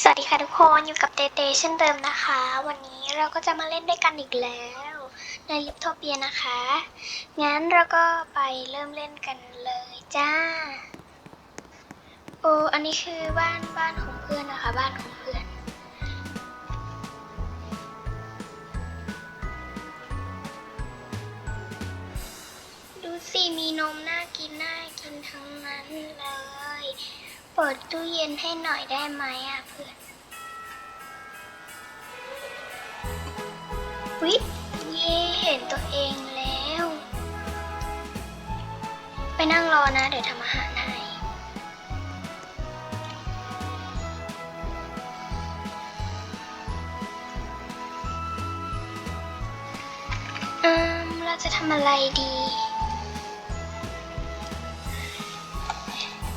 สวัสดีค่ะทุกคนอยู่กับเตเตเช่นเดิมนะคะ วันนี้เราก็จะมาเล่นด้วยกันอีกแล้วในลิปโทเปียนะคะ งั้นเราก็ไปเริ่มเล่นกันเลยจ้า โอ้อันนี้คือบ้านบ้านของเพื่อนนะคะ บ้านของเพื่อน ดูสิมีนมน่ากินน่ากินทั้งนั้นเลย เปิดตู้เย็นให้หน่อยได้ไหมอะเพื่อนวิเย่เห็นตัวเองแล้ว ไปนั่งรอนะ เดี๋ยวทำอาหารให้อืมเราจะทำอะไรดี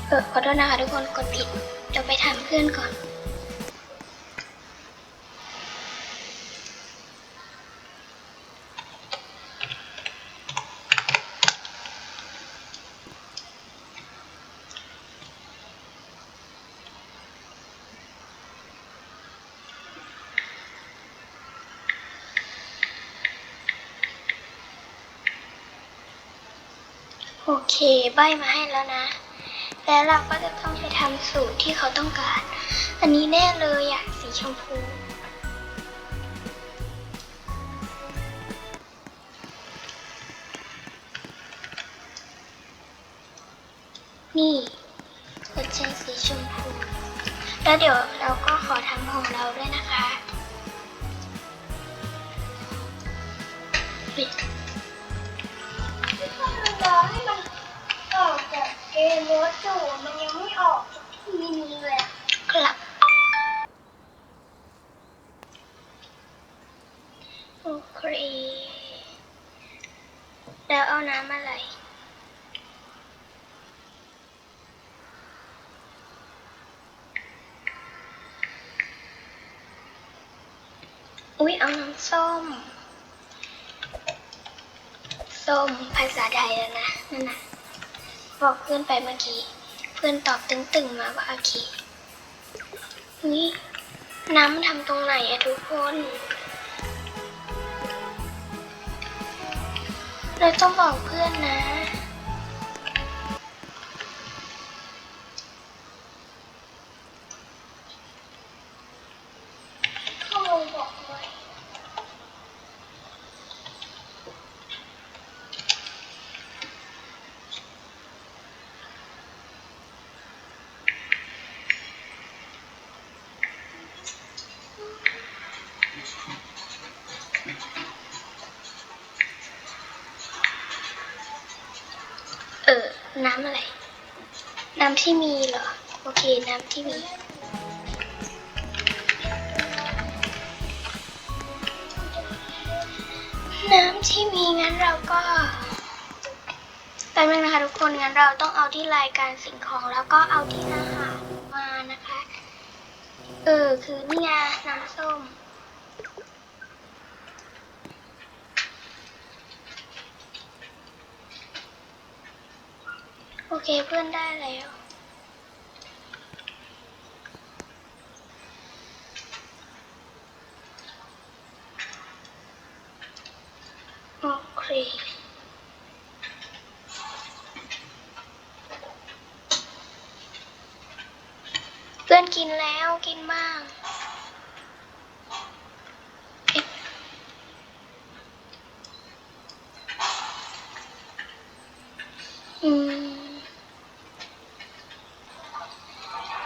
เออขอโทษนะคะทุกคนกดผิดเดี๋ยวไปถามเพื่อนก่อน โอเค ใบมาให้แล้วนะ แล้วเราก็จะต้องไปทำสูตรที่เขาต้องการ อันนี้แน่เลยอะสีชมพู นี่หัวใจสีชมพู แล้วเดี๋ยวเราก็ขอทำของเราด้วยนะคะปิดให้มัน เกมโมดจู่มันยังไม่ออกจากที่มินิเลยอะกลับโอเคแล้วเอาน้ำอะไรอุ๊ยเอาน้ำส้ม ส้มภาษาไทยแล้วนะนั่นนะ บอกเพื่อนไปเมื่อกี้ เพื่อนตอบตึงๆมาว่าโอเคนี่น้ำมันทำตรงไหนอะทุกคน เราต้องบอกเพื่อนนะ น้ำอะไร น้ำที่มีเหรอ โอเค น้ำที่มี น้ำที่มีงั้นเราก็แป๊บนึงนะคะทุกคนงั้นเราต้องเอาที่รายการสิ่งของแล้วก็เอาที่อาหารมานะคะ เออ คือเนี่ไงน้ำส้ม โอเคเพื่อนได้แล้ว โอเคเพื่อนกินแล้วกินบ้างเอ๊ะอืม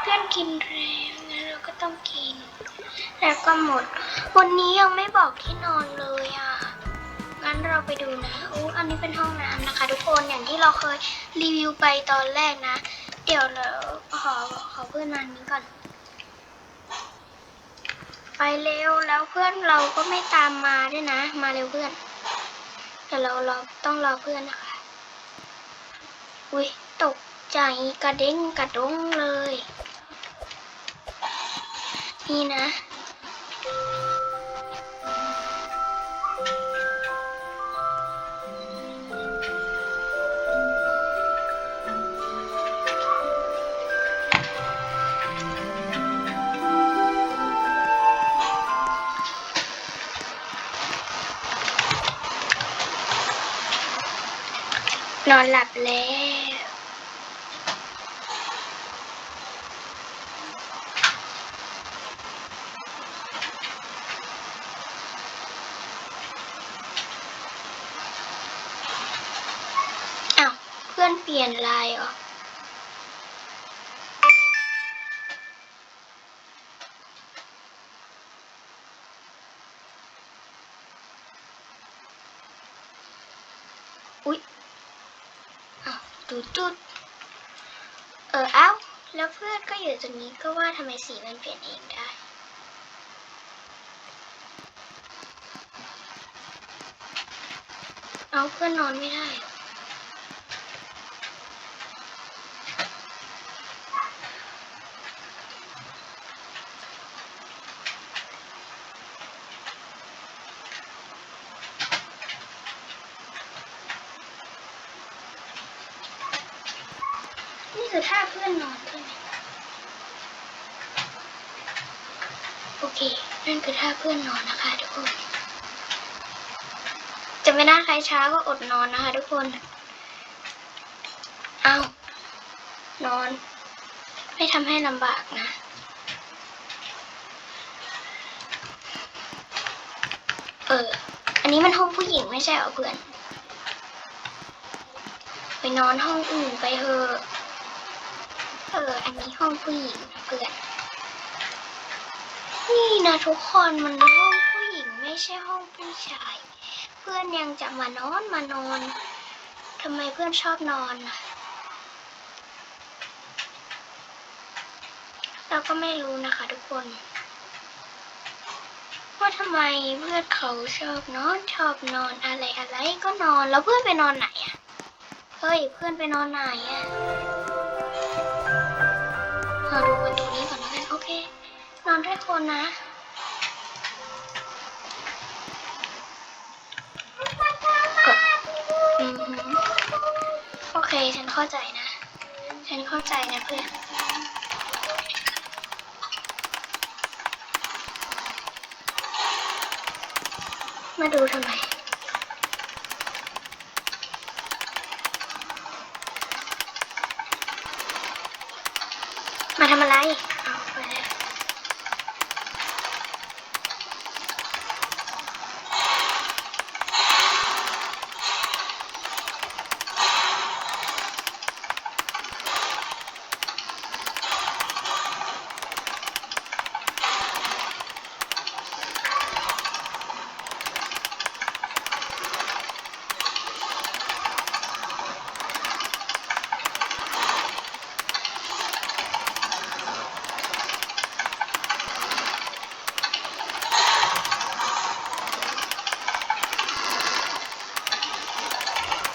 เพื่อนกินแล้วงั้นเราก็ต้องกิน แล้วก็หม วันนี้ยังไม่บอกที่นอนเลยอะ งั้นเราไปดูนะอู้อันนี้เป็นห้องน้ำนะคะ ทุกคน อย่างที่เราเคยรีวิวไปตอนแรกนะ เดี๋ยวเราขอขอเพื่อนมานี้ก่อน ไปเร็ว แล้วเพื่อนเราก็ไม่ตามมาด้วยนะ มาเร็วเพื่อน เดี๋ยวเราเราต้องรอเพื่อนนะคะ อุ้ยตกใจกระเด้งกระดงเลย นี่นะ นอนหลับแล้ว อ้าว เพื่อนเปลี่ยนไลน์เหรอ จุดตูดเออเอ้า แล้วเพื่อนก็อยู่ตรงนี้ก็ว่าทำไมสีมันเปลี่ยนเองได้ เอาเพื่อนนอนไม่ได้ นี่คือท่าเพื่อนนอนใช่ไหมโอเค นั่นคือท่าเพื่อนนอนนะคะ ทุกคน จะไม่น่าใครช้าก็อดนอนนะคะ ทุกคน เอานอน ไม่ทำให้ลำบากนะเออ อันนี้มันห้องผู้หญิงไม่ใช่เหรอเพื่อน ไปนอนห้องอื่นไปเถอะ เออ อันนี้ห้องผู้หญิงเพื่อนนี่นะทุกคนมันห้องผู้หญิงไม่ใช่ห้องผู้ชาย เพื่อนยังจะมานอนมานอนทำไมเพื่อนชอบนอนเราก็ไม่รู้นะคะทุกคน ว่าทำไมเพื่อนเขาชอบนอนชอบนอนอะไรอะไรก็นอนแล้วเพื่อนไปนอนไหนอะเฮ้ยเพื่อนไปนอนไหนอะ เราดูประตูนี้ก่อนแล้วกันโอเค นอนด้วยคนนะกดอือหือโอเค ฉันเข้าใจนะ ฉันเข้าใจนะเพื่อนมาดูทำไม ทำอะไร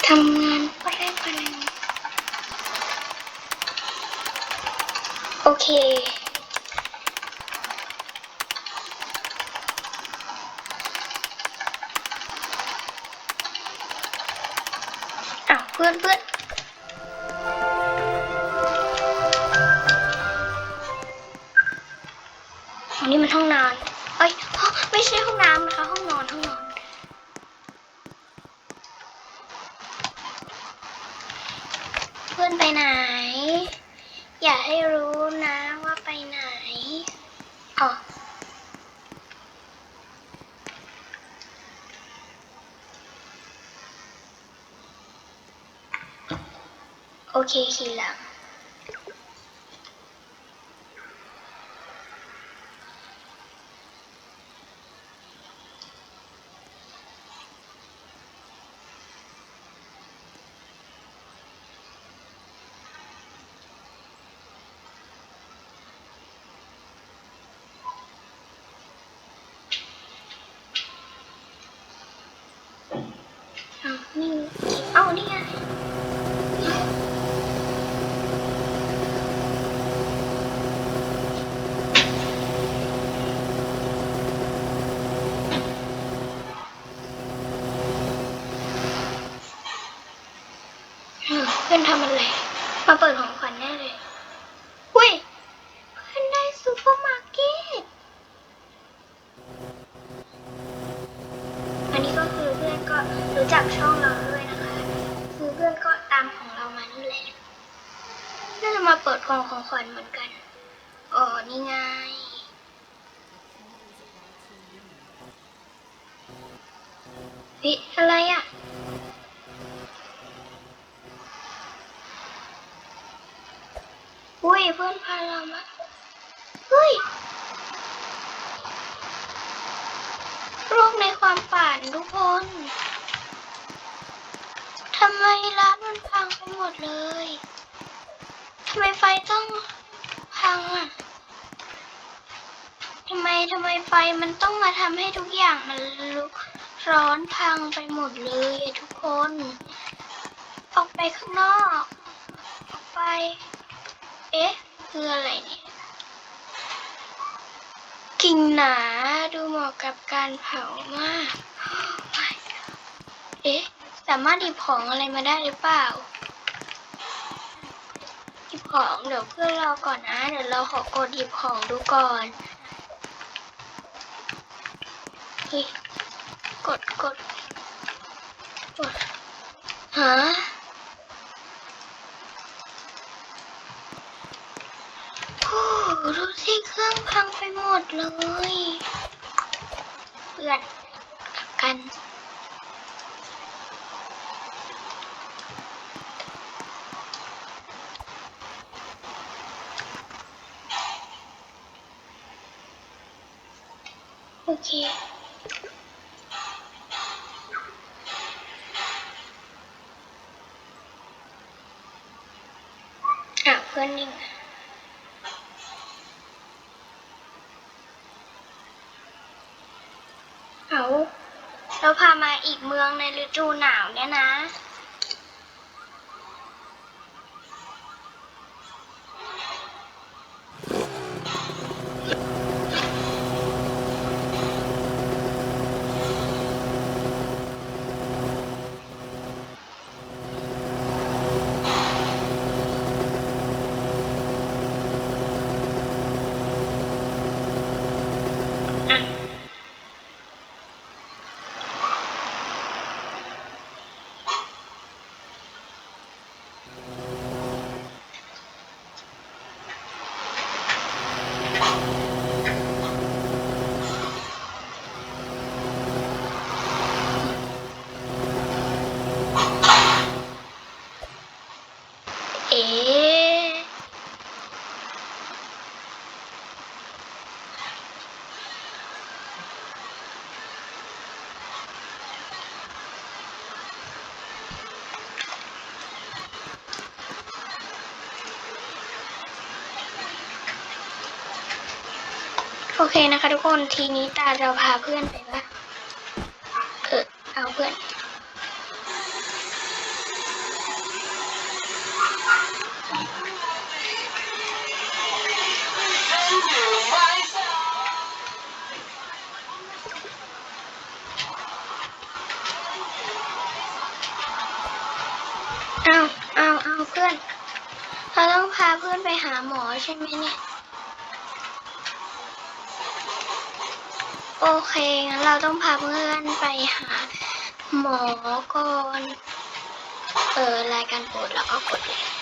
ทำงานก็ได้พลังโอเค อ้าวเพื่อนเพื่อนอันนี้มันห้องนอน เอ้ย ไม่ใช่ห้องน้ำนะคะ ห้องนอน ห้องนอน เพื่อน ไปไหน อย่าให้รู้นะว่าไปไหนอ๋อโอเคขี่หลังื่อนทำอะไร มาเปิดของขวัญแน่เลย อุ้ย เพื่อนได้ซูเปอร์มาร์เก็ต อันนี้ก็คือเพื่อนก็รู้จักช่องเราด้วยนะคะ คือเพื่อนก็ตามของเรามานี่แหละน่าจะมาเปิดของของขวัญเหมือนกัน อ๋อ นี่ไงวิอะไรอะ อุ้ยเพื่อนพาเรามาเฮ้ยโรคในความฝันทุกคนทำไมร้านมันพังไปหมดเลยทำไมไฟต้องพังอะทำไมทำไมไฟมันต้องมาทำให้ทุกอย่างมันลุกร้อนพังไปหมดเลยทุกคน ออกไปข้างนอก ออกไป เอ๊ะ คืออะไรเนี่ย กิ่งหนาดูเหมาะกับการเผามาก เอ๊ะ สามารถหยิบของอะไรมาได้หรือเปล่าหยิบของเดี๋ยวเพื่อนเราก่อนนะ เดี๋ยวเราขอกดหยิบของดูก่อนเฮ้ยกดกดกดฮะ โอ้ ดูสิเครื่องพังไปหมดเลยเพื่อนกลับกันโอเคอะเพื่อนนิ่งเอา เราพามาอีกเมืองในฤดูหนาวเนี่ยนะอะ เอ๊ะ โอเคนะคะทุกคนทีนี้ตาเราพาเพื่อนไปว่าเออเอาเพื่อนเอาเอาเอาเพื่อน เราต้องพาเพื่อนไปหาหมอใช่ไหมเนี่ย โอเค งั้นเราต้องพาเพื่อนไปหาหมอก่อน เออรายการโปรดแล้วก็กดเลย